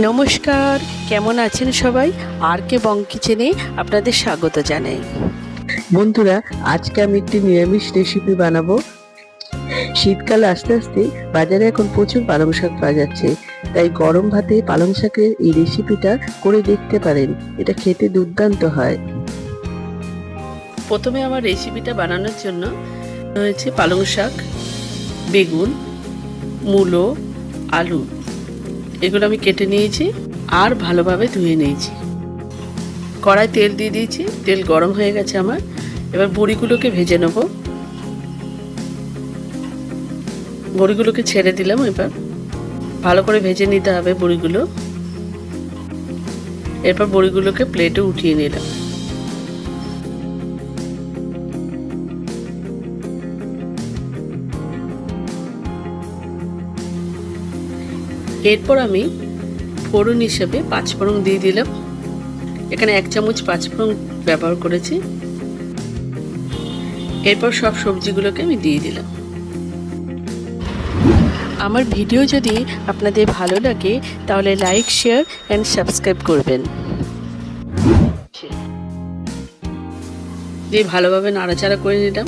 নমস্কার কেমন আছেন সবাই? আর কে বং কিচেনে আপনাদের স্বাগত জানাই। বন্ধুরা আজকে আমি একটি নিরামিষ রেসিপি বানাবো। শীতকাল আস্তে আস্তে বাজারে এখন প্রচুর পালং শাক পাওয়া যাচ্ছে। তাই গরম ভাতে পালং শাকের এই রেসিপিটা করে দেখতে পারেন। এটা খেতে দুর্দান্ত হয়। প্রথমে আমার রেসিপিটা বানানোর জন্য হয়েছে পালং শাক বেগুন মূলো আলু। এগুলো আমি কেটে নিয়েছি আর ভালোভাবে ধুয়ে নিয়েছি। কড়াই তেল দিয়ে দিয়েছি, তেল গরম হয়ে গেছে আমার। এবার বড়িগুলোকে ভেজে নেব। বড়িগুলোকে ছেড়ে দিলাম এবার। ভালো করে ভেজে নিতে হবে বড়িগুলো। এরপর বড়িগুলোকে প্লেটে উঠিয়ে নিলাম। এরপর আমি ফোড়ন হিসেবে পাঁচফোড়ন দিয়ে দিলাম। এখানে এক চামচ পাঁচফোড়ন ব্যবহার করেছি। এরপর সব সবজিগুলোকে আমি দিয়ে দিলাম। আমার ভিডিও যদি আপনাদের ভালো লাগে, তাহলে লাইক, শেয়ার অ্যান্ড সাবস্ক্রাইব করবেন। দিয়ে ভালোভাবে নাড়াচাড়া করে নিলাম।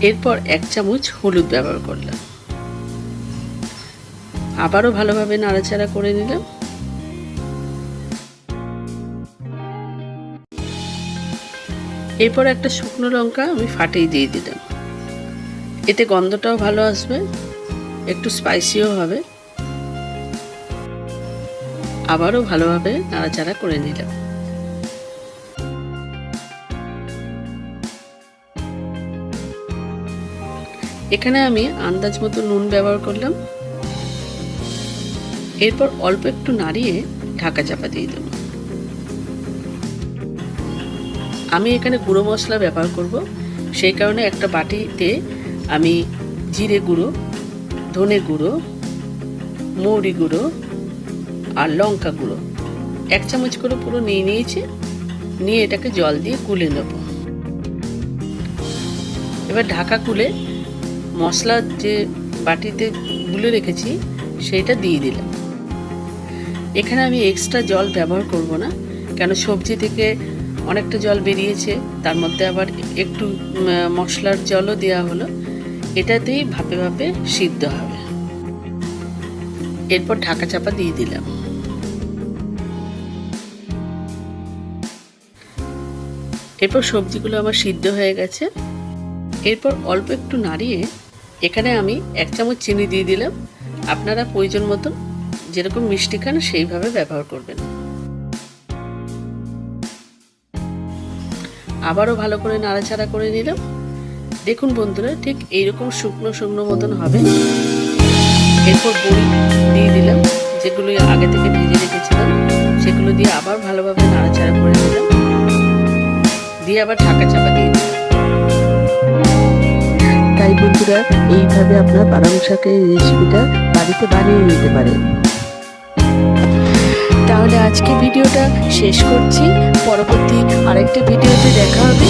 এরপর এক চামচ হলুদ ব্যবহার করলাম। আবারও ভালোভাবে নাড়াচাড়া করে নিলাম। এরপর একটা শুকনো লঙ্কা আমি ফাটিয়ে দিয়ে দিলাম। এতে গন্ধটাও ভালো আসবে, একটু স্পাইসিও হবে। আবারও ভালোভাবে নাড়াচাড়া করে নিলাম। এখানে আমি আন্দাজ মতো নুন ব্যবহার করলাম। এরপর অল্প একটু নাড়িয়ে ঢাকা চাপা দিয়ে দেব। আমি এখানে গুঁড়ো মশলা ব্যবহার করব। সেই কারণে একটা বাটিতে আমি জিরে গুঁড়ো, ধনে গুঁড়ো, মৌরি গুঁড়ো আর লঙ্কা গুঁড়ো। এক চামচ করে পুরো নিয়ে নিয়েছি। নিয়ে এটাকে জল দিয়ে গুলে নেব। এবার ঢাকা খুলে মশলা যে বাটিতে গুলে রেখেছি, সেইটা দিয়ে দিলাম। এখানে আমি এক্সট্রা জল ব্যবহার করব না, কেন সবজি থেকে অনেকটা জল বেরিয়েছে, তার মধ্যে আবার একটু মশলার জলও দেওয়া হলো, এটাতেই ভাপে ভাপে সিদ্ধ হবে। এরপর ঢাকা চাপা দিয়ে দিলাম। এরপর সবজিগুলো আমার সিদ্ধ হয়ে গেছে। এরপর অল্প একটু নাড়িয়ে এখানে আমি এক চামচ চিনি দিয়ে দিলাম। আপনারা প্রয়োজন মতন যেরকম মিষ্টি খান সেইভাবে ব্যবহার করবেন। আবারও ভালো করে নাড়াচাড়া করে নিলাম। দেখুন বন্ধুরা, ঠিক এইরকম শুকনো শুকনো মতন হবে। এরপর বড়ি দিয়ে দিলাম, যেগুলো আগে থেকে ভেজে রেখেছিলাম, সেগুলো দিয়ে আবার ভালোভাবে নাড়াচাড়া করে নিলাম। দিয়ে আবার ঢাকা চাপা বন্ধুরা, এইভাবে আপনার পালং শাকের রেসিপিটা বাড়িতে বানিয়ে নিতে পারেন। তাহলে আজকে ভিডিওটা শেষ করছি। পরবর্তী আরেকটা ভিডিওতে দেখা হবে।